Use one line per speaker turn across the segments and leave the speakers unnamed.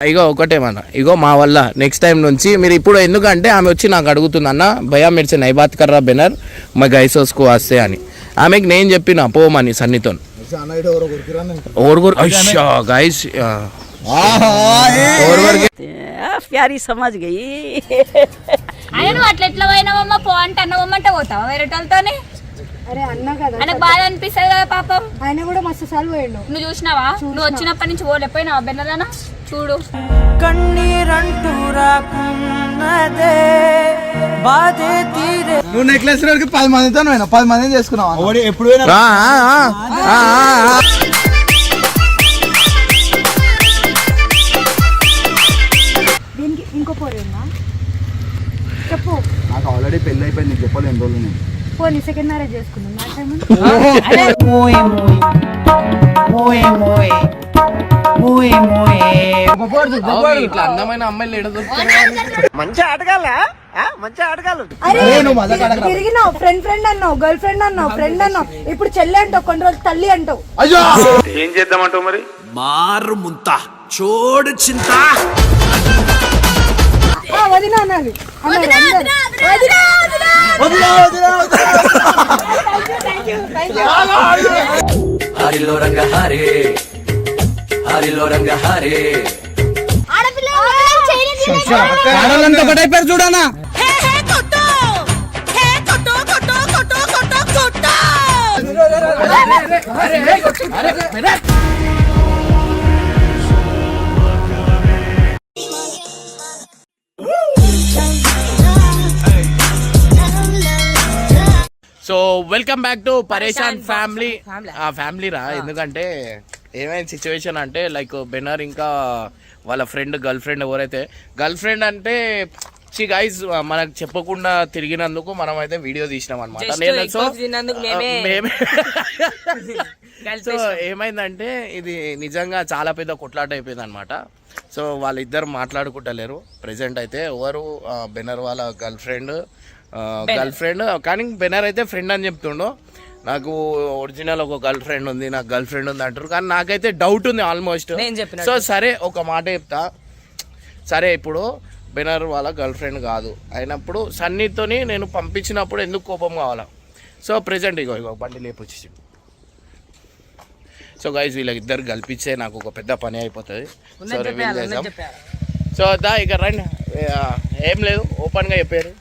ఇగో ఒకటేమన్నా ఇగో మా వల్ల next time నుంచి మీరు ఇప్పుడు ఎందుకంటే ఆమె వచ్చి నాకు అడుగుతుంది అన్న భయా మెడిసిన్ ఐబాత్ కర్రా బెనర్ మా గైస్ గైసోస్కు వస్తే అని. ఆమెకి నేను చెప్పిన పోమని సన్నితో గైస్
ప్యారీ సమాజ్ అట్లా ఎట్లా పోయినావమ్మా? పో అంటే అన్నవమ్మంటే పోతావా
అరే అన్న కదా
ఆయనకు బాధ అనిపిస్తుంది కదా పాపం.
ఆయన కూడా మస్తు సార్లు పోయిండు.
నువ్వు చూసినావా? నువ్వు వచ్చినప్పటి నుంచి పోలేకపోయినావా బెన్నదానా చూడు.
కన్నీరంటూ రాకున్నదే బాధే తీరే.
నువ్వు నెక్లెస్ పది మందితో పోయినా పది మందిని చేసుకున్నావు? ఎప్పుడు
పోనీ సెకండ్ మ్యారేజ్ చేసుకున్నాం నా టైం
ఇట్లా అందమైన అమ్మాయిలు ఎడ
మజాక్ ఆడకురా.
తిరిగినావు. ఫ్రెండ్ ఫ్రెండ్ అన్నావు గర్ల్ ఫ్రెండ్ అన్నావు ఫ్రెండ్ అన్నావు. ఇప్పుడు చెల్లి అంటావు కొన్ని రోజులు తల్లి అంటావు.
అయ్యో!
ఏం చేద్దామంటావు మరి?
మారు ముంత చోడు చింత.
ఆ, వదిన అన్నది. వదిన, వదిన.
హరిలో రంగ హరే హరిలో రంగ హరే
ఆడవాళ్ళంతా ఒకటైపోయారు చూడనా
so welcome back to Pareshan family ఆ ఫ్యామిలీ రా. ఎందుకంటే ఏమైంది సిచ్యువేషన్ అంటే లైక్ బెనర్ ఇంకా వాళ్ళ ఫ్రెండ్ గర్ల్ ఫ్రెండ్ ఎవరైతే గర్ల్ ఫ్రెండ్ అంటే చి గైస్ మనకు చెప్పకుండా తిరిగినందుకు మనం అయితే వీడియో తీసినాం అనమాట నేను సో సో ఏమైందంటే ఇది నిజంగా చాలా పెద్ద కొట్లాట అయిపోయింది అనమాట సో వాళ్ళిద్దరు మాట్లాడుకుంటలేరు. ప్రెసెంట్ అయితే ఎవరు బెనర్ వాళ్ళ గర్ల్ ఫ్రెండ్ గర్ల్ ఫ్రెండ్ కానీ బెనర్ అయితే ఫ్రెండ్ అని చెప్తుండు. నాకు ఒరిజినల్ ఒక గర్ల్ ఫ్రెండ్ ఉంది నాకు గర్ల్ ఫ్రెండ్ ఉంది అంటారు. కానీ నాకైతే డౌట్ ఉంది ఆల్మోస్ట్ సో సరే ఒక మాట చెప్తా. సరే ఇప్పుడు బెనర్ వాళ్ళ గర్ల్ ఫ్రెండ్ కాదు. అయినప్పుడు సన్నీతోని నేను పంపించినప్పుడు ఎందుకు కోపం కావాలా? సో ప్రెజెంట్ ఇగో ఇగో బండి లేపొచ్చి సో గైజ్ వీళ్ళకి ఇద్దరు కల్పించే నాకు ఒక పెద్ద పని అయిపోతుంది. సో రివీల్ చేద్దాం సో దా ఇక రండి. ఏం లేదు ఓపెన్గా చెప్పారు.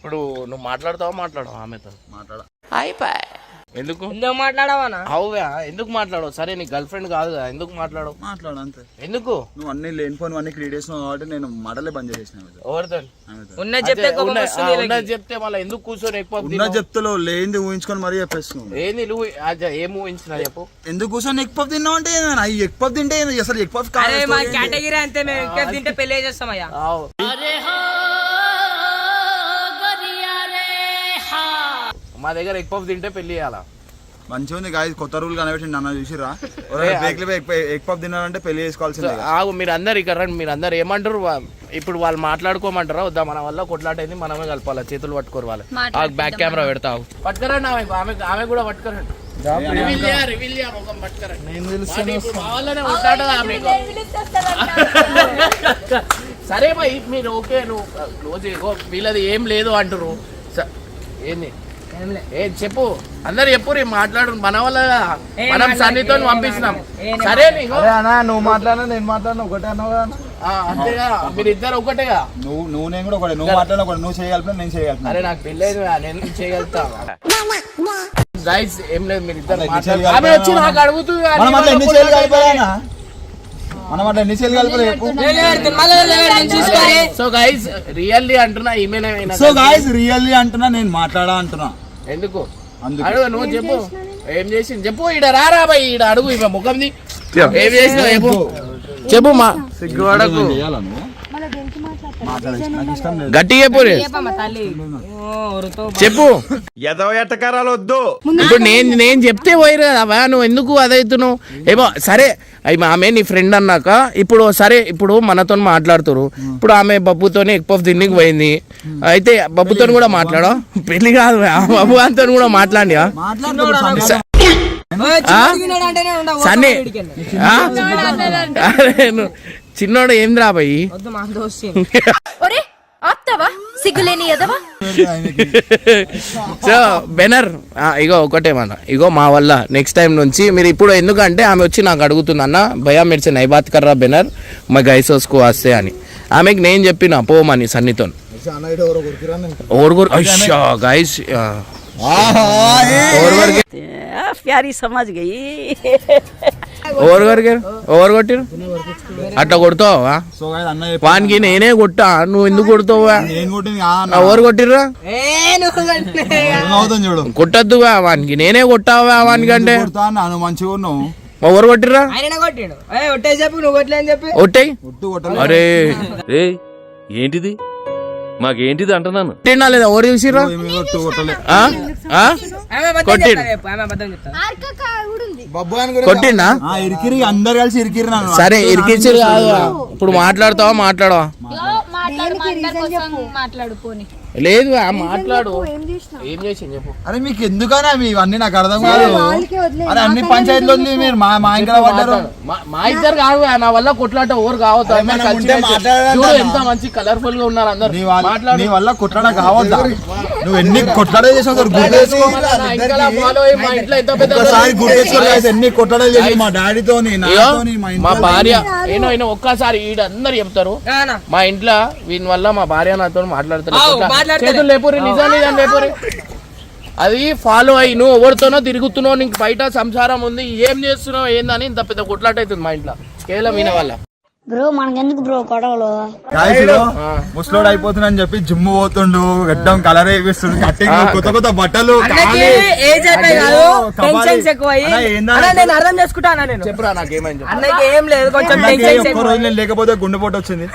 ఇప్పుడు నువ్వు మాట్లాడతావా మాట్లాడవు ఆమెతో?
మాట్లాడ.
ఎందుకు?
ఎందుకు మాట్లాడవానా
అవువా ఎందుకు మాట్లాడవు? సరే నీ గర్ల్ ఫ్రెండ్ కాదు కదా ఎందుకు మాట్లాడవు?
మాట్లాడు అంతే.
ఎందుకు?
నువ్వు అన్ని లేనిపోని అన్ని క్రియేట్ చేసినావు కాబట్టి నేను మాటలే బంద్ చేసిన
ఎవరితో?
ఉన్నది చెప్తే.
ఉన్నది మళ్ళీ ఎందుకు కూర్చొని ఎక్కువ
ఉన్న చెప్తలో లేనిది ఊహించుకొని మరీ చెప్పేస్తున్నావు.
ఏంది నువ్వు? ఏం ఊహించినా చెప్పు.
ఎందుకు కూర్చొని పఫ్ తిన్నావు అంటే అవి పఫ్ తింటే? అసలు
మా కేటగిరీ అంతే మేము ఇంకా తింటే పెళ్ళి చేస్తామయ్యా
మా దగ్గర ఎక్కువ తింటే పెళ్ళి చేయాలా?
మంచిగా ఉంది గాయ కొత్త రూల్ కనిపెట్టి నన్ను చూసిరా ఎగ్ పఫ్ తిన్నారంటే పెళ్ళి చేసుకోవాల్సిందే
ఆగు మీరు అందరు ఇక్కడ రండి మీరు అందరు ఏమంటారు ఇప్పుడు వాళ్ళు మాట్లాడుకోమంటారా? వద్దా మన వల్ల కొట్లాటైంది మనమే కలపాలి చేతులు పట్టుకోరు వాళ్ళు. ఆగు, బ్యాక్ కెమెరా పెడతావు. పట్టుకరండి ఆమె ఆమె ఆమె కూడా పట్టుకరండి? సరే మీరు ఓకే నువ్వు క్లోజ్ వీళ్ళది ఏం లేదు అంటారు స- ఏంది? ఏ చెప్పు. అందరు చెప్పు రే మాట్లాడు మన వల్ల. మనం సన్నితో పంపించినాం సరే
నువ్వు మాట్లాడినా నేను మాట్లాడినా ఒకటే అన్నావు
అంతేగా. మీరు ఇద్దరు ఒకటేగా.
నువ్వు నువ్వు నేను కూడా ఒకటే. నువ్వు మాట్లాడినా ఒకటి. నువ్వు చేయగలిపినా నేను చేయగలిపినా
అరే నాకు పెళ్ళైంది రా, నేను చేయగలుగుతా. గైస్ ఏం లేదు. మీరు ఇద్దరు
చేయగలుగుతా?
ఆమె వచ్చి నాకు అడుగుతుంది
మనం అట్లా ఎన్ని చేయలు కలిపాయనా మనం అట్లా ఎన్ని చేయలు కలిపలే చెప్పు.
చూసుకోవాలి.
సో గైస్ రియల్లీ అంటున్నా ఈమెనే
సో గాయస్ రియల్లీ అంటున్నా నేను మాట్లాడా అంటున్నా.
ఎందుకు?
అందుకు.
అడుగు నువ్వు చెప్పు. ఏం చేసింది? చెప్పు ఈడ రారా బాయ్ ఈడ అడుగు ఇవ ముఖంది. ఏం చేసినావు చెప్పు. చెప్పు. మా సిగ్గుపడకు. గట్టిగా చెప్పు. రే.
తల్లి.
చెప్పు.
ఎదవ ఎట్టకారాలు వద్దు.
ఇప్పుడు నేను నేను చెప్తే పోయిరు కదా నువ్వు ఎందుకు అదవుతున్నావు ఏమో సరే ఆమె నీ ఫ్రెండ్ అన్నాక ఇప్పుడు సరే ఇప్పుడు మనతో మాట్లాడుతురు ఇప్పుడు ఆమె బబ్బుతోనే ఎక్కువ తిన్నికి పోయింది. అయితే బబ్బుతో కూడా మాట్లాడా పెళ్ళి కాదు ఆ బబ్బు అంతో కూడా మాట్లాడి
మాట్లాడుతున్నా
అంటేనే ఉండవు
సన్నీ. చిన్నోడు ఏం
రాబాయి
సో బెనర్ ఇగో ఒకటే మన. ఇగో మా వల్ల. నెక్స్ట్ టైం నుంచి మీరు ఇప్పుడు ఎందుకంటే ఆమె వచ్చి నాకు అడుగుతుంది అన్న భయా మెడిసిన్ ఐబాత్ కర్రా బెనర్ మా గైసోస్కు వస్తే అని. ఆమెకి నేను చెప్పిన పోమని సన్నితో ఓవర్ గారు గైస్ ఓవర్ కొట్టిరు? అట్లా కొడతావా?
సో guys, అన్న చెప్పి-
వానికి నేనే కొట్టా నువ్వు ఎందుకు కొడతావా. ఓవర్ కొట్టిర్రా?
చూడు.
కొట్టద్దుగా వానికి నేనే కొట్టావా వానికంటే?
మంచిగా ఉన్నావు
ఓవర్ కొట్టిర్రా?
ఆయననే కొట్టిండు. ఏ ఒట్టే చెప్పు నువ్వు కొట్టలే అని చెప్పి.
ఒట్టేయ్? అరే.
ఏంటిది? మాకేంటిది అంటున్నాను?
కొట్టిండా లేదా?
ఆమె అబద్ధం
కొట్టిండు. కొట్టిండా?
ఆ ఇరికిరి అందరు కలిసి ఇరికిరి
సరే ఇరికిచ్చిరు కాదు. ఇప్పుడు మాట్లాడతావా? మాట్లాడవా?
మాట్లాడు
లేదు ఆ మాట్లాడు.
ఏం
చేసింది చెప్పు.
అరే మీకు ఎందుకన్నా మీ ఇవన్నీ నాకు అర్థం కాదు. అరే అన్ని పంచాయతీలు వదిలి మీరు మా మా ఇంట్లో పడ్డారు.
మా- మా ఇద్దరు కాదు నా వల్ల కొట్లాట ఓవర్ కావద్దు. ఎంత మంచి కలర్ఫుల్గా ఉన్నారు అందరు.
నీ వాళ్ళ
మాట్లాడు.
నీ వల్ల కొట్టడం కావద్దా? నువ్వు ఎన్ని కొట్లాడే చేసావు సార్ గుర్తు తెచ్చుకో
నా ఇంకలా follow అయ్యి మా ఇంట్లో ఎంత పెద్ద
ఒక్కసారి గుర్తు తెచ్చుకో guys, ఎన్ని కొట్లాడే చేసి మా డాడీతో మా
భార్య ఏనో అయినా ఒక్కసారి ఈడందరు చెప్తారు. మా ఇంట్లో వీని వల్ల మా భార్య నాతో. చేతులు లేపురి నిజం నిజం లేపురి అది ఫాలో అయ్యి నువ్వు ఎవరితోనో తిరుగుతున్నావు నీకు బయట సంసారం ఉంది ఏం చేస్తున్నావు ఏందని ఇంత పెద్ద కొట్లాట అవుతుంది మా ఇంట్లో. కేవలం ఈయన వల్ల.
బ్రో మనకెందుకు బ్రో గొడవలు?
ఇదిగో, ముసలోడు అయిపోతుందని చెప్పి జిమ్ పోతుండు గడ్డం కలర్ వేపిస్తుండు కట్టింగ్ కొత్త కొత్త బట్టలు
నేను అర్థం చేసుకుంటా అన్న నేను.
చెప్పురా నాకేమైంది.
అన్నకి ఏం లేదు కొంచెం
ఒక్క రోజు నేను లేకపోతే గుండెపోటు వచ్చింది.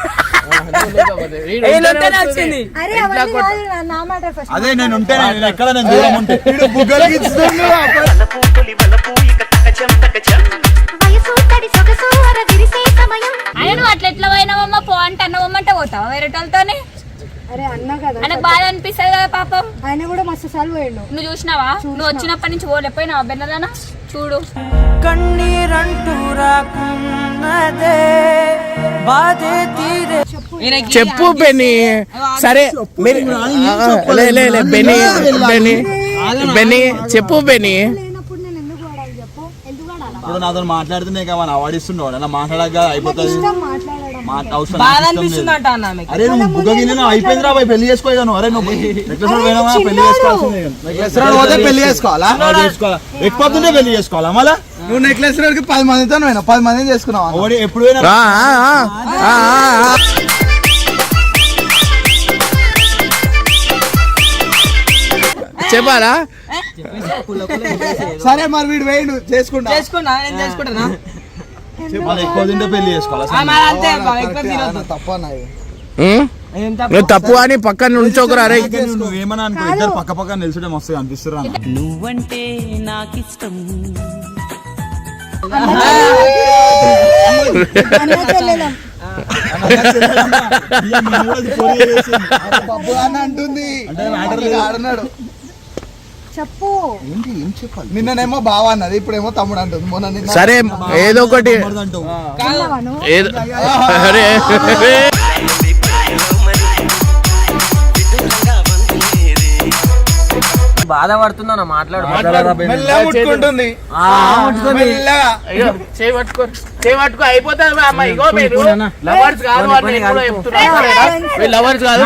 అదే నేను ఉంటే నేను ఎక్కడ నేను దూరం ఉంటే. వీడు బుగ్గలు గిచ్చుతుండు.
ఆయన నువ్వు అట్లా ఎట్లా పోయినావమ్మా? పో అంటే అన్నవమ్మంటే పోతావా వేరే వాళ్ళతోనే?
అరే అన్న కదా.
ఆయనకు బాధ అనిపిస్తుంది కదా పాపం.
ఆయన కూడా మస్తు సార్లు పోయిండు.
నువ్వు చూసినావా? నువ్వు వచ్చినప్పటి నుంచి పోలేకపోయినావా బెన్నదానా చూడు.
ఈయనకి
చెప్పు. బెని సరే మీరు లే లే లే బెని బెని బెని చెప్పు బెని
లేనప్పుడు నేను ఎందుకు వాడాలి చెప్పు ఎందుకు వాడాలా
ఇప్పుడు నాతో మాట్లాడుతున్నా ఇక మన అవాడిస్తుండవు అన్న మాట్లాడక అయిపోతుంది. అరే నువ్వు బుగ్గ గిన్నె అయిపోయిందిరా పోయి పెళ్ళి చేసుకో నువ్వు అరే నువ్వు పెళ్ళి చేసుకోవాల్సిందే పెళ్ళి చేసుకోవాలా? ఎక్కువ పెళ్ళి చేసుకోవాలా? మళ్ళా?
నువ్వు నెక్లెస్ పది మందితో పోయినా పది మందిని చేసుకున్నావు?
ఎప్పుడు
చెప్పాలా?
సరే మరి వీడు వేయండు చేసుకుంటా.
చేసుకున్నా నేను చేసుకుంటానా?
మళ్ళీ ఎక్కువ తింటే పెళ్ళి చేసుకోవాలా?
నువ్వు తప్పు అని పక్కన ఉంచోకరా రే
నువ్వు ఏమన్నా అనుకో ఇద్దరు పక్క పక్క నిలిచుంటే మస్తు అనిపిస్తురా
నువ్వంటే
పప్పు అన్న అంటుంది. ఆడున్నాడు.
చెప్పు.
ఏంటి ఏం చెప్పాలి? నిన్ననేమో బావ అన్నది ఇప్పుడేమో తమ్ముడు అంటుంది. మొన్న నిన్న
సరే ఏదో ఒకటి ఏదో అరే
బాధపడుతున్నా మాట్లాడు.
ముట్టుకుంటుంది.
అయిపోతుంది లవర్స్ కాదు అని లవర్స్ కాదు.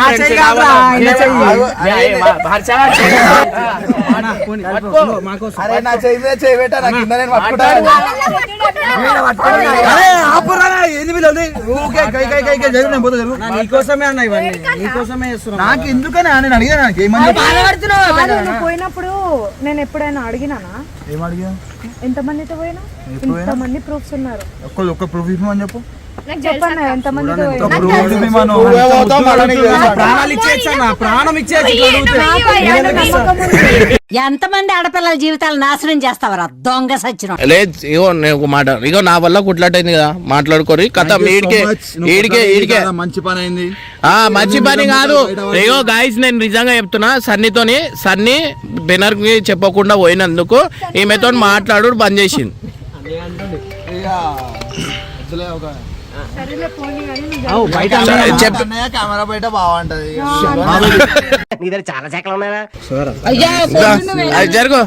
నీకోసమే అన్న ఇవన్నీ. నీకోసమే నాకు ఎందుకని నేను అడిగాను నాకు ఏమని
పోయినప్పుడు నేను ఎప్పుడైనా అడిగినానా?
ఏం అడిగా
ఎంత మందితో పోయినా ఇంత మంది ప్రూఫ్స్ ఉన్నారు.
ఒక్క ఒక్క ప్రూఫ్ ఇవ్వమని చెప్పు.
ప్రాణాలు ఇచ్చేయచ్చు ప్రాణం ఇచ్చేయచ్చు.
ఎంతమంది ఆడపిల్లల జీవితాలు నాశనం చేస్తావరా? దొంగ సచ్చిన.
లేదు ఇగో నేను మాట. ఇగో నా వల్ల కుట్లాటైంది కదా. మాట్లాడుకోరి. కథ ఈడికే ఈడికే ఈడికే.
మంచి పని అయింది.
ఆ మంచి పని కాదు. ఇగో గాయస్ నేను నిజంగా చెప్తున్నా. సన్నీతోని సన్నీ బెనర్కి చెప్పకుండా పోయినందుకు ఈమెతో మాట్లాడు బంద్ చేసింది.
బయట
కెమెరా బయట బాగుంటది
అది జరుగు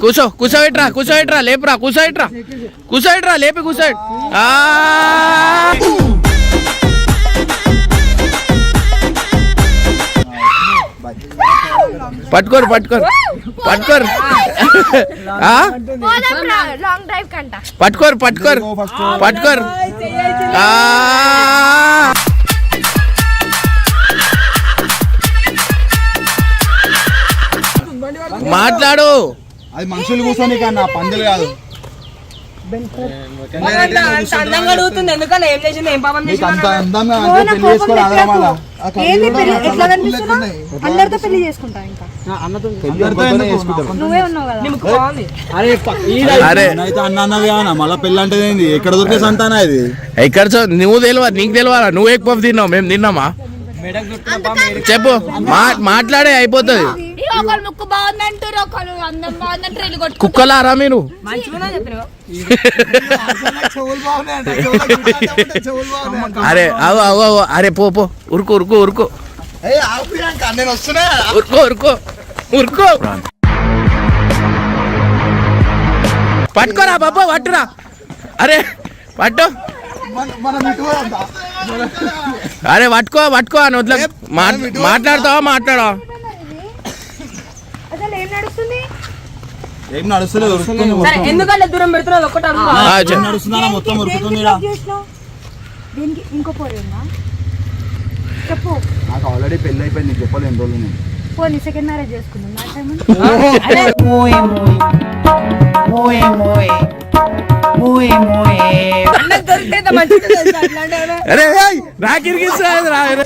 కూసో కూసోబెట్రా కూసోబెట్రా లేపురా కూసోబెట్రా కూసోబెట్రా లేపి కూసోబెట్ ఆ పట్టుకోరు పట్టుకోరు పట్టుకోరు ఆ?
లాంగ్ డ్రైవ్ కంట
పట్టుకోరు పట్టుకోరు పట్టుకోరు మాట్లాడు.
అది మనుషులు కూర్చొని కన్నా పందులు కాదు.
అంత అందంగా అడుగుతుంది. ఎందుకన్నా ఏం చేసింది? ఏం పాపం.
అందరితో పెళ్ళి చేసుకుంటా ఇంకా? నువ్వే ఉన్నావు కదా.
మళ్ళీ పెళ్ళి అంటే ఏంది? ఎక్కడ దొరికే సంతానా ఇది?
ఎక్కడ చూ- నువ్వు తెలియదు నీకు తెలియాలా నువ్వు ఎక్కువ తిన్నావు? మేము తిన్నామా? చెప్పు. మా మాట్లాడే అయిపోతుంది.
ఒకళ్ళు ముక్కు బాగుందంటారు ఒకళ్ళు అందం బాగుందంటారు ఇల్లు కొట్టుకుంటారు
కుక్కలారా మీరు? అరే అవు అవు అవు. అరే పో పో. ఉరుకు ఉరుకు ఉరుకు.
నేను వస్తున్నా?
ఉరుకో ఉరుకో. ఉరుకో. పట్టుకోరా బాబా పట్టురా. అరే పట్టు. అరే పట్టుకో పట్టుకో అని వదిలే. మాట్- మాట్లాడతావా మాట్లాడవా
అసలు ఏం నడుస్తుంది
ఏం నడుస్తలేదు మొత్తం.
ఎందుకంటే దూరం.
నడుస్తుందా ఉరుకుతుంది
దేనికి ఇంకో చెప్పు.
నాకు ఆల్రెడీ పెళ్ళి అయిపోయింది నీకు చెప్పలేను రోజులు నేను.
పోనీ సెకండ్ మ్యారేజ్ చేసుకుందాం నా టైం?
అరే నాకు రా అరే.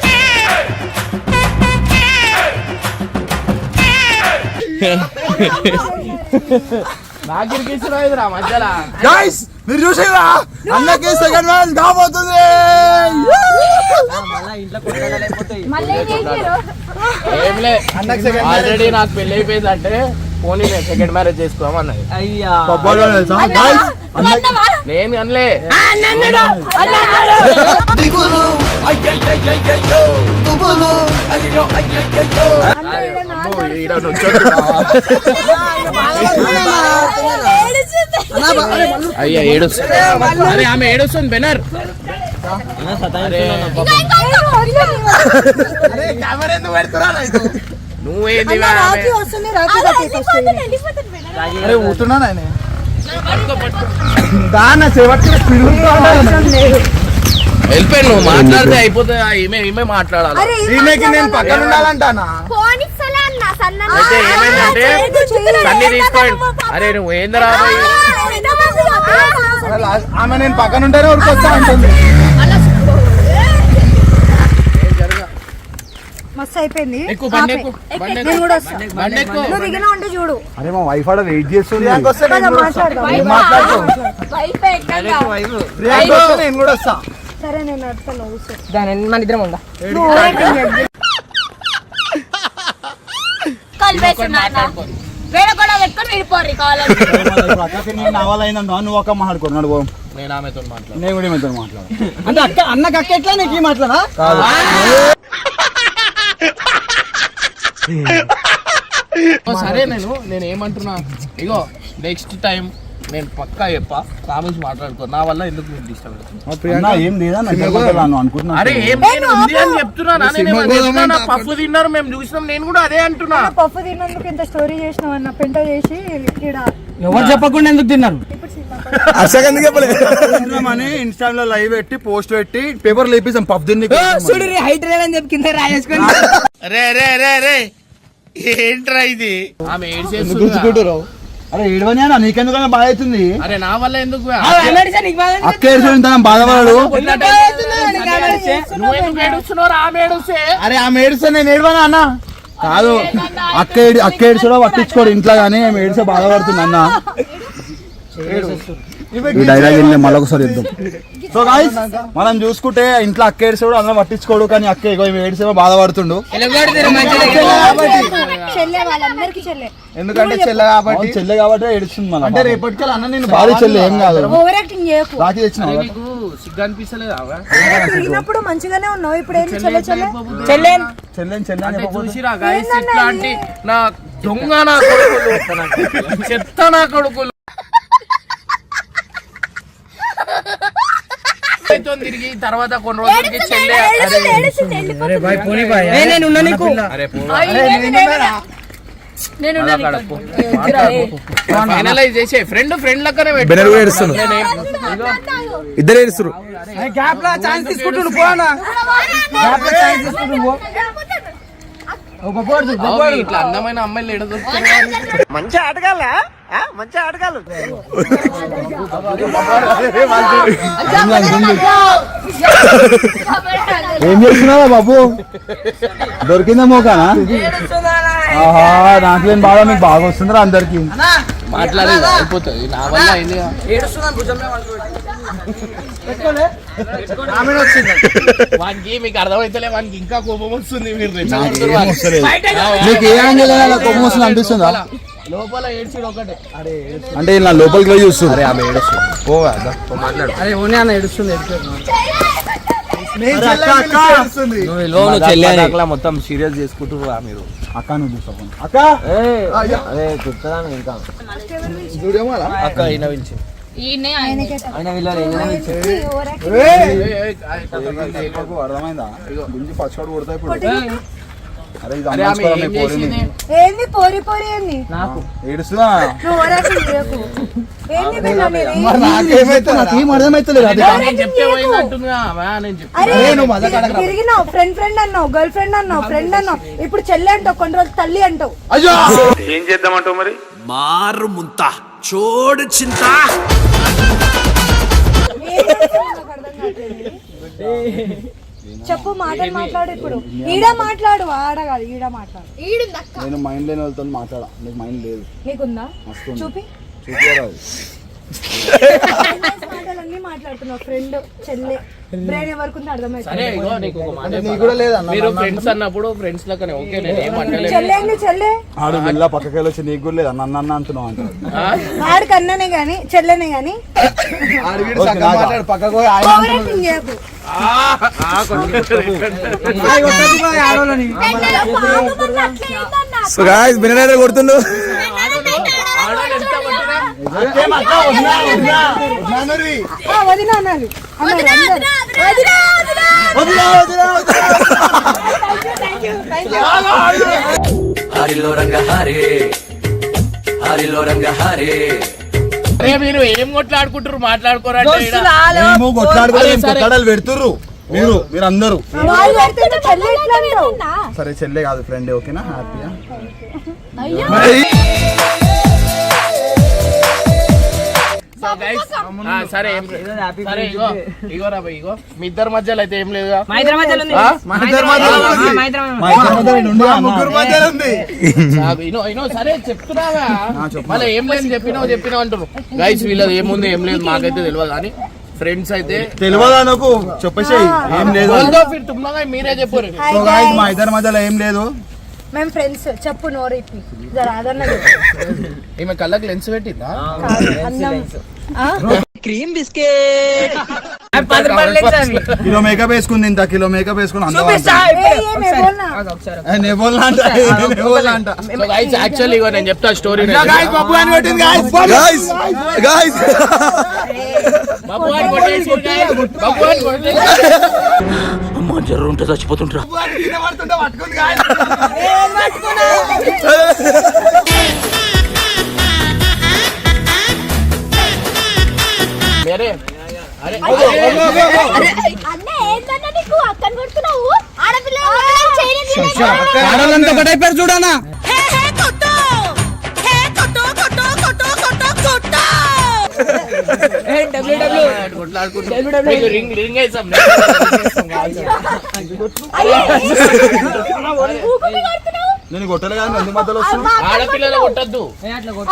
గైస్ మీరు చూసేదా అన్నకి సెకండ్ మ్యారేజ్ కాబోతుంది.
చేసారు
ఆల్రెడీ నాకు పెళ్ళి అయిపోయింది అంటే పోనీ నేను సెకండ్ మ్యారేజ్
అయ్యా
అన్నవా?
నేను అనలే అయ్యా ఏడుస్తుంది అరే ఆమె ఏడుస్తుంది బెనర్ అరే
కెమెరా ఎందుకు పెడుతురా నాకు?
నువ్వేంది
అరే ఊతున్నా నేను
దాన్న
వెళ్ళిపోయి నువ్వు మాట్లాడితే అయిపోతుంది ఆ, ఈమె ఈమె మాట్లాడాలి?
ఈమెకి నేను పక్కన ఉండాలంటానా?
అయితే ఏమైందంటే సన్ని తీసుకోండి. అరే నువ్వు ఏందిరా
ఆమె నేను పక్కన ఉంటేనే ఉరికొస్తా అంటుంది.
మస్తు అయిపోయింది. నేను కూడా వస్తా. నువ్వు దిగినా ఉంటే చూడు.
అరే మా వైఫ్ ఆడ వెయిట్ చేస్తుంది.
నేను కూడా వస్తా.
సరే నేను.
దాని మన ఇద్దరం ఉందా?
వేరే కూడా పెట్టుకొని
నేను నువ్వు ఒక
ఆమెతో మాట్లాడు
నేను కూడా మాట్లాడు
అంటే అక్క అన్నకి అక్క ఎట్లా నీకు మాట్లాడా
సరే నేను నేను ఏమంటున్నా? ఇగో నెక్స్ట్ టైం నేను పక్కా చెప్పా. కామెంట్స్ మాట్లాడుకో. నా వల్ల ఎందుకు మీరు డిస్టర్బ్ అరే ఏం నేను ఉంది అని చెప్తున్నా నేను ఏమన్నా చెప్తున్నా, పప్పు తిన్నారు మేము చూసినాం నేను కూడా అదే అంటున్నా.
పప్పు తిన్నందుకు ఇంత స్టోరీ చేసినావు అన్న పెంట చేసి ఇక్కడ
ఎవరు చెప్పకుండా ఎందుకు తిన్నారు?
అసలు ఎందుకు చెప్పలేదు?
అని ఇన్స్టా లో లైవ్ పెట్టి పోస్ట్ పెట్టి పేపర్ లేపిస్తాం పఫ్ దిన్ని
చూడు హైట్ లేదని చెప్పి కింద రాయేసుకొని.
రే రే రే రే ఏంట్రా ఇది? ఆమె ఏడ్చేస్తుందా?
అరే ఏడవని అన్న నీకెందుకన్నా బాధ అవుతుంది?
అరే నా వల్ల ఎందుకు?
అక్క ఏడుచుకుని తన బాధపడాడు.
ఎందుకు? బాధ
నువ్వు ఎందుకు? ఏడుస్తున్నావు? ఆమె ఏడుస్తే?
అరే ఆ నేను ఏడవనా అన్న? కాదు. అక్క ఏడు అక్క ఏడుచుడో పట్టించుకోడు ఇంట్లో కానీ ఆమె ఏడిసే బాధపడుతుంది అన్న. ఈ డైలాగ్ వెళ్ళి మళ్ళీ ఒకసారి ఇద్దాం సో గాయస్ మనం చూసుకుంటే ఇంట్లో అక్క ఏడిసేవాడు అందరం పట్టించుకోడు కానీ అక్క ఇగో ఈమె ఏడిసేవో బాధపడుతుండు.
చెల్లె వాళ్ళందరికి చెల్లె.
ఎందుకంటే చెల్లె కాబట్టి. చెల్లె కాబట్టి ఏడుస్తుంది మనం అంటే రేపటికి అన్న నేను భారీ చెల్లె ఏం కాదు.
ఓవర్ యాక్టింగ్ చేయకు.
రాఖీ తెచ్చిన
నీకు సిగ్గు అనిపిస్తలేదు ఆమె
తిరిగినప్పుడు మంచిగానే ఉన్నావు. ఇప్పుడు ఏంటి చెల్లె చెల్లె
చెల్లెని చెల్లెని అని చెప్పకపోతే
చూసిరా గాయస్ ఇట్లాంటి నా దొంగ నా కొడుకులు. చెత్త నా కొడుకులు. అయితే తిరిగి తర్వాత కొన్ని రోజులకి చెల్లె. ఫైనలైజ్ చేసే. ఫ్రెండ్ ఫ్రెండ్ లెక్కనే.
బెనరు
ఇదిగో.
ఇద్దరు ఏడుస్తారు
గ్యాప్ లా ఛాన్స్ తీసుకుంటుండు పోనా? గ్యాప్ ఛాన్స్
ఇట్లా అందమైన అమ్మాయిలు ఎడ దొరుకుతారు
ఏం చేస్తున్నావా బాబు? దొరికిందా మోకానా? ఆహా నాకులేని బాధ మీకు బాగా వస్తుందిరా అందరికి.
మాట్లాడేది అయిపోతుంది. నా వల్ల అయింది
ఏడుస్తున్నాను భుజం మీద పట్టుకోండి. ఆమె వచ్చింది.
వానికి మీకు అర్థమైతలే వానికి ఇంకా కోపం వస్తుంది మీరు రెచ్చగొడుతున్నారు వాడిని.
మీకు ఏ యాంగిల్ కోపం వస్తుంది అనిపిస్తుందా?
లోపల ఏడ్చిడు ఒకటే.
అంటే ఇలా లోపలికి పోయి చూస్తుంది. ఆమె ఏడుస్తుంది పోవా మాట్లాడు.
అరే ఓనే అన్న ఏడుస్తుంది ఏడుస్తుంది.
అట్లా మొత్తం సీరియస్ చేసుకుంటున్నారు మీరు.
అక్క నువ్వు తీసుకో అక్క!
అక్క అయిన పిలిచి
నీకు అర్థమైందా? గుంజి పచ్చడి కొడతా ఇప్పుడు. అరే ఇది
అరే ఆమె
అమ్మాయి
ఏం
పోరిని.
చేసింది?
ఏంది పోరి పోరి ఏంది?
ఏడుస్తుందా?
నువ్వు ఓవర్ యాక్టింగ్ చేయకు. ఏంది బిడ్డ నీది?
నాకేం అర్థమైతలేదు అది
నేను చెప్తే పోయిందంటుందిగా ఆమె, నేను చెప్తే
అరే తిరిగినావు ఫ్రెండ్ ఫ్రెండ్ అన్నావు గర్ల్ ఫ్రెండ్ అన్నావు ఫ్రెండ్ అన్నావు. ఇప్పుడు చెల్లి అంటావు కొన్ని రోజులు తల్లి అంటావు.
అయ్యో!
ఏం చేద్దామంటావు మరి?
మారు ముంత. చోడు చింత.
చెప్పు మాటలు మాట్లాడు ఇప్పుడు. ఈడ మాట్లాడు ఆడ కాదు ఈడ మాట్లాడు.
నేను మైండ్ లేని వాళ్ళతో మాట్లాడా? నీకు మైండ్ లేదు.
నీకుందా? చూపి.
చూపించరాదు
మాటలన్నీ మాట్లాడుతున్నావు ఫ్రెండ్ చెల్లె. బ్రెయిన్ ఎవరికి ఉందో
సరే
అర్థమైంది
ఇగో నీకు ఒక మాట
నీకు కూడా లేదన్న
మీరు ఫ్రెండ్స్ అన్నప్పుడు ఫ్రెండ్స్ లెక్కనే ఓకే నేను ఏం అంటలేదు
చెల్లె ఏంది చెల్లె?
ఆడు వెళ్ళా పక్కకి వెళ్ళి వచ్చి నీకు కూడా లేదు నన్ను అన్న అంటున్నావు అంటే.
ఆ?
ఆడికి అన్ననే గాని చెల్లెనే గాని.
పక్కకు సో గాయ్స్ కొడుతుండు.
ఆడోళ్ళు ఎంత
వదిన.
హరిలో రంగ హరే. హరిలో రంగ హరే.
మీరు ఏం కొట్లాడుకుంటారు.
కొట్లాడాలి పెడుతుర్రు. మీరు మీరు అందరూ? సరే చెల్లె కాదు ఫ్రెండ్ ఓకేనా? హ్యాపీయా
సో గైస్ ఆ, సరే సరే ఇగో ఇగో రా ఇగో. మీ ఇద్దరి మధ్యలో అయితే ఏం ఇనో సరే చెప్తున్నావా? మళ్ళీ ఏం లేదు చెప్పినావు చెప్పినావు అంటారు గైస్ వీళ్ళది ఏముంది ఏం లేదు మాకైతే తెలియదు కానీ ఫ్రెండ్స్ అయితే
తెలియదా నాకు? చెప్పేసి ఏం లేదు.
మీరే చెప్పారు.
మా ఇద్దరి మధ్యలో ఏం లేదు.
మేము ఫ్రెండ్స్ చెప్పు నోరు ఇప్పి. జర అదన్న చెప్పు.
ఈమె కళ్ళకి లెన్స్ పెట్టిందా?
లెక్క అవి.
కిలో మేకప్ వేసుకుంది ఇంత కిలో మేకప్ వేసుకుని అందం
చూపిస్తా
అంటారు.
ఏయ్, ఏం ఏమోనా?
ఒకసారి.
ఏ, నెవోల్లా అంట ఏ, నెవోల్లా అంట.
సో గైస్ యాక్చువల్లీ ఇగో నేను చెప్తా స్టోరీ
అమ్మా జ్వరం ఉంటే చచ్చిపోతుంటారా
మేరే అరే
అన్న ఏంటన్నా నీకు? అక్కని కొడుతున్నావు? ఆడపిల్ల చేయలేదు
ఆడోళ్ళంతా ఒకటైపోయారు చూడనా
రింగ్
నేను కొట్టలే కానీ ఎందుకు మధ్యలో
ఆడపిల్లలు కొట్టద్దు.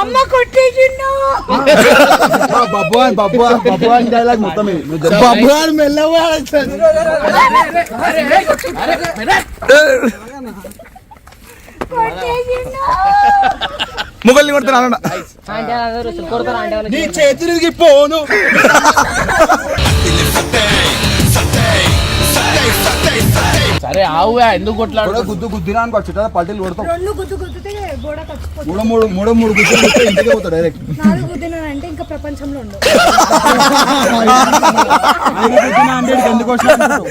అమ్మ కొట్టేసిండు.
బబ్బు అని బబ్బు అని బబ్బు అని డైలాగ్ మొత్తం ఇది. నువ్వు చెప్పు.
బాబు గారు మెల్లగా
మొగల్ని కొడుతున్నా నీ చేతులకి పోను.
సరే ఆవుగా ఎందుకు కొట్లాడు
కూడా గుద్దు గుద్దినా అనుకో చిట్టా పల్టీలు కొడతావు.
రెండు గుద్దు గుద్దుతే గోడ కచ్చిపోతుంది.
మూడు మూడు మూడు మూడు గుద్దులు కొడితే ఇంటికి పోతావు డైరెక్ట్
నాలుగు గుద్దినానంటే ఇంకా ప్రపంచంలో ఉండవు.
ఐదు గుద్దినా అంటే ఎందుకు వచ్చినా అనుకుంటావు.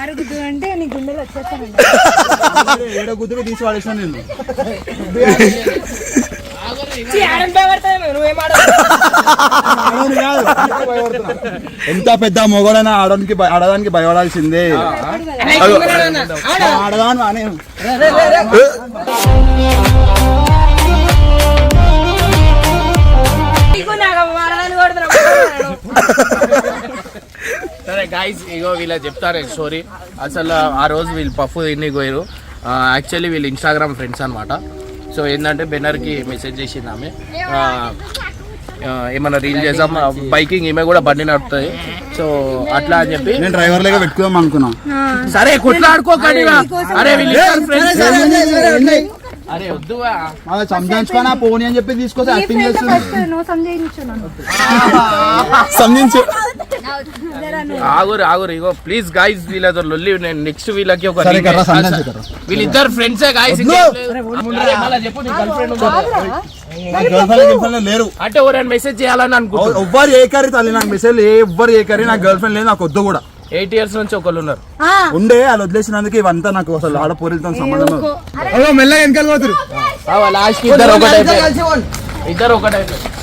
ఆరు గుద్దు అంటే నీ గుండెలు వచ్చేస్తానండి.
ఏడో గుద్దుకు తీసి వాడేసిన నేను. ఎంత పెద్ద మొగడైనా ఆడడానికి ఆడదానికి భయపడాల్సిందే. ఆడదాను అనే
సరే గాయస్ ఇగో వీళ్ళ చెప్తారు స్టోరీ అసలు ఆ రోజు వీళ్ళు పఫ్ తిని పోయారు యాక్చువల్లీ వీళ్ళు ఇన్స్టాగ్రామ్ ఫ్రెండ్స్ అనమాట సో ఏంటంటే బెన్నర్కి మెసేజ్ చేసింది ఆమె. ఏమన్నా రీల్ చేద్దాం బైకింగ్ ఈమె కూడా బండి నడుపుతుంది సో అట్లా అని చెప్పి
నేను డ్రైవర్ లాగా పెట్టుకుందాం అనుకున్నా.
సరే కొట్లాడుకోకండి. అరే అరే
సంజాయించుకొని పోనీ అని చెప్పి
నన్ను.
సంధించు.
ఆగురు ఆగురు. ఇగో ప్లీజ్ గాయస్ వీళ్ళతో లొల్లి నేను నెక్స్ట్ వీళ్ళకి ఒక. వీళ్ళిద్దరు ఫ్రెండ్సే గాయస్ చెప్పు నీ గర్ల్ ఫ్రెండ్
నా గర్ల్ ఫ్రెండ్ గర్ల్ ఫ్రెండ్ లేరు.
అంటే ఎవరైనా మెసేజ్ చేయాలని అనుకుంటున్నా
ఎవ్వరు ఏ కర్రీ తల్లి నాకు మెసేజ్ ఎవ్వరు ఏ కర్రీ నాకు గర్ల్ ఫ్రెండ్ లేదు నాకు వద్దు కూడా.
ఎయిట్ ఇయర్స్ నుంచి ఒకళ్ళు ఉన్నారు.
ఆ,
ఉండే వాళ్ళు వదిలేసినందుకు ఇవంతా నాకు అసలు ఆడపోరితో సంబంధం.
మెల్లగా వెనకాల పోతురు.
లాస్ట్ ఇద్దరు ఒకటైపోయారు ఇద్దరు ఒకటైపోయారు